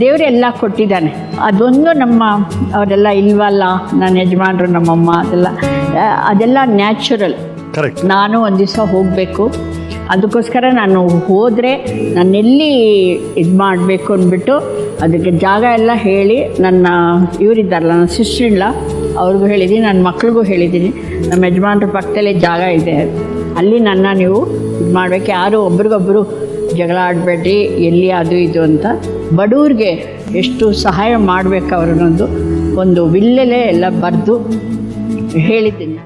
ದೇವರೆಲ್ಲ ಕೊಟ್ಟಿದ್ದಾನೆ. ಅದೊಂದು ನಮ್ಮ ಅವರೆಲ್ಲ ಇಲ್ವಲ್ಲ ನನ್ನ ಯಜಮಾನರು ನಮ್ಮಮ್ಮ ಅದೆಲ್ಲ ಅದೆಲ್ಲ ನ್ಯಾಚುರಲ್ ನಾನು ಒಂದು ದಿವಸ ಹೋಗಬೇಕು. ಅದಕ್ಕೋಸ್ಕರ ನಾನು ಹೋದರೆ ನಾನೆಲ್ಲಿ ಇದು ಮಾಡಬೇಕು ಅಂದ್ಬಿಟ್ಟು ಅದಕ್ಕೆ ಜಾಗ ಎಲ್ಲ ಹೇಳಿ ನನ್ನ ಇವರಿದ್ದಾರಲ್ಲ ನನ್ನ ಸಿಸ್ಟ್ರಿಲ್ಲ ಅವ್ರಿಗೂ ಹೇಳಿದ್ದೀನಿ ನನ್ನ ಮಕ್ಳಿಗೂ ಹೇಳಿದ್ದೀನಿ ನಮ್ಮ ಯಜಮಾನ್ರ ಪಕ್ಕದಲ್ಲೇ ಜಾಗ ಇದೆ. ಅಲ್ಲಿ ನನ್ನ ನೀವು ಇದು ಮಾಡಬೇಕು. ಯಾರು ಒಬ್ರಿಗೊಬ್ಬರು ಜಗಳ ಆಡಬೇಡ್ರಿ ಎಲ್ಲಿ ಅದು ಇದು ಅಂತ. ಬಡವ್ರಿಗೆ ಎಷ್ಟು ಸಹಾಯ ಮಾಡಬೇಕು ಅವ್ರನ್ನೊಂದು ಒಂದು ವಿಲ್ಲೆಲೆ ಎಲ್ಲ ಬರೆದು ಹೇಳಿದ್ದೀನಿ.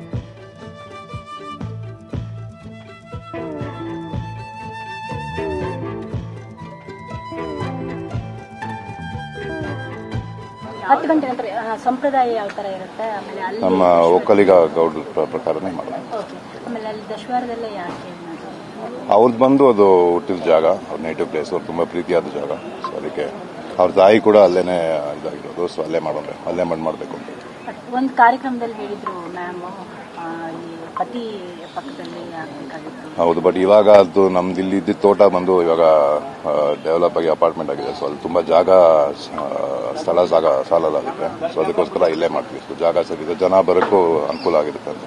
ಹತ್ತು ಗಂಟೆ ನಂತರ ಆ, ಸಂಪ್ರದಾಯ ಯಾವ ಥರ ಇರುತ್ತೆ? ಆಮೇಲೆ ಅಲ್ಲಿ ನಮ್ಮ ಒಕ್ಕಲಿಗ ಗೌಡ್ರ ಪ್ರಕಾರನೇ ಮಾಡೋದು. ಓಕೆ. ಆಮೇಲೆ ಅಲ್ಲಿ ದಶವಾರದಲ್ಲೇ ಯಾಕೆ ಅವ್ರದ್ದು ಬಂದು ಅದು ಹುಟ್ಟಿದ ಜಾಗ ಅವ್ರ ನೇಟಿವ್ ಪ್ಲೇಸ್ ಅವ್ರು ತುಂಬ ಪ್ರೀತಿಯಾದ ಜಾಗ. ಸೊ ಅದಕ್ಕೆ ಅವ್ರ ತಾಯಿ ಕೂಡ ಅಲ್ಲೇನೆ ಇದಾಗಿರೋದು. ಸೊ ಅಲ್ಲೇ ಮಾಡೋಣ ಅಲ್ಲೇ ಮಾಡಿ ಮಾಡಬೇಕು ಅಂತ ಒಂದು ಕಾರ್ಯಕ್ರಮದಲ್ಲಿ ಹೇಳಿದ್ರು ಮ್ಯಾಮ್ ಈ ಪತಿ ಪಕ್ಕದಲ್ಲಿ ಹೌದು ಬಟ್ ಇವಾಗ ಅದು ನಮ್ದು ಇಲ್ಲಿ ಇದ್ದಿದ್ದ ತೋಟ ಬಂದು ಇವಾಗ ಡೆವಲಪ್ ಆಗಿ ಅಪಾರ್ಟ್ಮೆಂಟ್ ಆಗಿದೆ. ಸೊ ಅಲ್ಲಿ ತುಂಬಾ ಜಾಗ ಸ್ಥಳ ಜಾಗ ಸಾಲಲ್ಲ ಅದಕ್ಕೆ ಸೊ ಅದಕ್ಕೋಸ್ಕರ ಇಲ್ಲೇ ಮಾಡ್ತೀವಿ. ಸೊ ಜಾಗ ಸರಿ ಜನ ಬರೋಕ್ಕೂ ಅನುಕೂಲ ಆಗಿರುತ್ತೆ ಅಂತ.